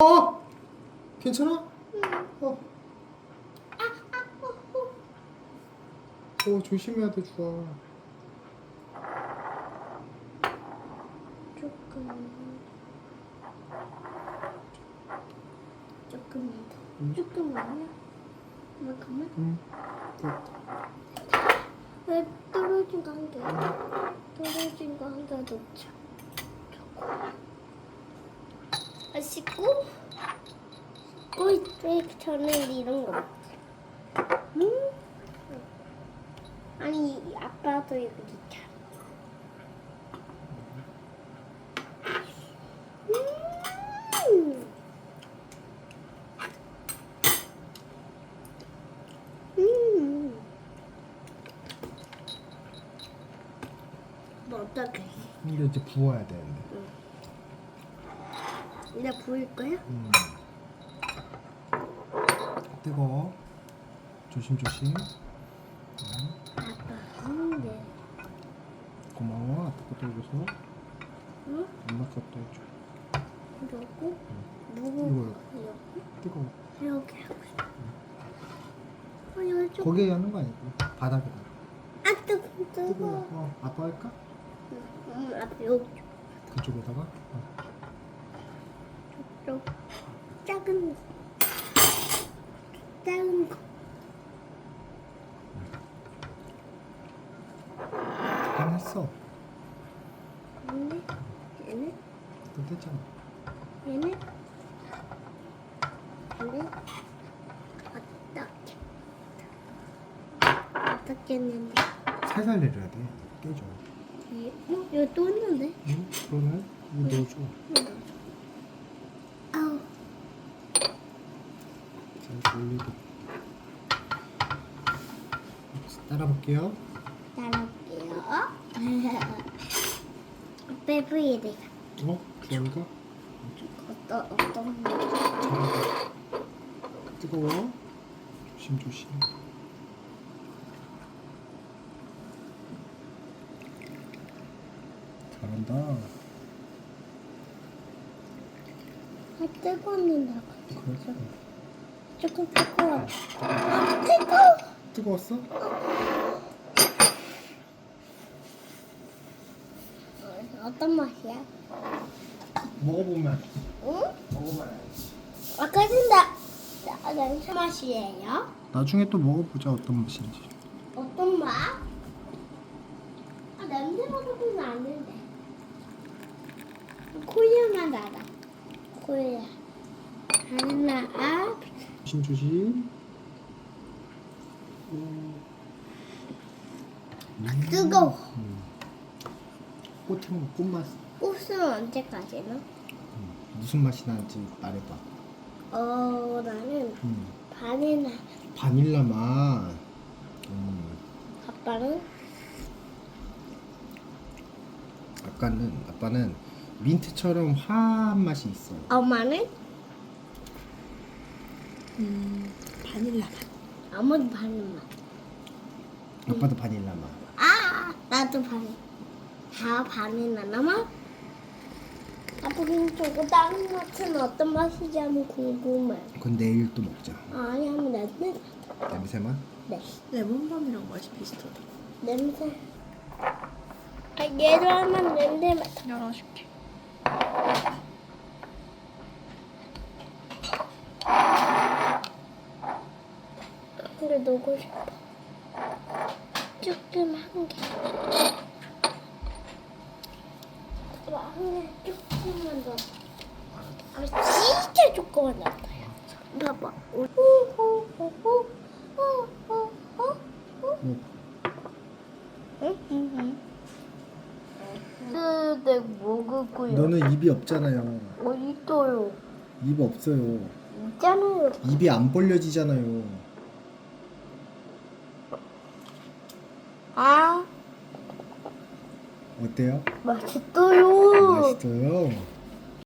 어? 괜찮아? 어. 어 조심해야 돼 주아. 조금 조금 응. 조금만요. 이만큼만? 응. 됐다. 왜 떨어진 거 한 개? 떨어진 거 한 개 넣자. 아 씻고 씻고 있을 저는 이런 거. 음? 아니 아빠도 이거 넣자. 음. 음. 뭐 어떡해? 이게 이제 부어야 되는데. 이제 부을 거야? 음. 뜨거워. 조심조심. 응. 아빠 근데 고마워. 아빠 것도 해줘서. 응? 엄마 것도 해줘. 이거 누구 이렇게 뜨거워. 이렇게 하고 싶어. 어 이거 좀 거기에 하는 거 아니고 바닥에다. 아 뜨거 뜨거워. 뜨거. 어, 아빠 할까? 음 아빠 여기 그쪽에다가. 어. 좀 작은 거. 작은 거. 안 했어. 근데 얘는 또 됐잖아. 얘는 얘는 어떻게 어떻게 했는데 살살 내려야 돼. 깨져. 이- 어 여기 또 있는데 응? 그러면 이거 넣어줘. 아우 잘 돌리고. 따라 볼게요. 따라올게요. 빼부이 내가 어? 주아이가? 어떤 어떤 잘한다. 뜨거워. 조심 조심. 잘한다. 아 뜨거웠는데 그래. 조금 뜨거워. 아 뜨거워. 뜨거웠어? 어, 어 떤 맛이야? 먹어보면. 응? 먹어봐야. 아까 진다. 무슨 맛이에요? 나중에 또 먹어보자 어떤 맛인지. 어떤 맛? 아 냄새 맡아보면 안 된대. 코리아만 알아. 코리아. 하나, 아, 조심 조심. 음. 뜨거워. 음. 꽃향 꽃맛 꽃은 언제까지 나? 음. 무슨 맛이 나는지 말해봐. 어, 나는 음. 바나나. 바닐라 맛. 음. 아빠는 아까는 아빠는 민트처럼 화한 맛이 있어. 엄마는 음, 바닐라 맛. 아무도 바나나 맛. 아빠도 바닐라 맛. 아, 나도 바나나. 다 바나나 맛? 아빠 근데 저거 다른 맛은 어떤 맛인지 한번 궁금해. 그건 내일 또 먹자. 아니, 한번 냄새. 냄새만. 네. 레몬밤이랑 맛이 비슷하다. 냄새. 아, 얘도 하면 냄새 맡아. 열어줄게. 넣고 싶어. 조금 한 개. 아빠 한 개, 조금만 더. 아, 진짜 조금만 넣었어요. 봐봐. 호호호. 응. 응? 응. 근데 먹을 거요. 너는 입이 없잖아요. 어디 있어요? 입 없어요. 있잖아요. 입이 안 벌려지잖아요. 아, 어때요? 맛있어요. 맛있어요.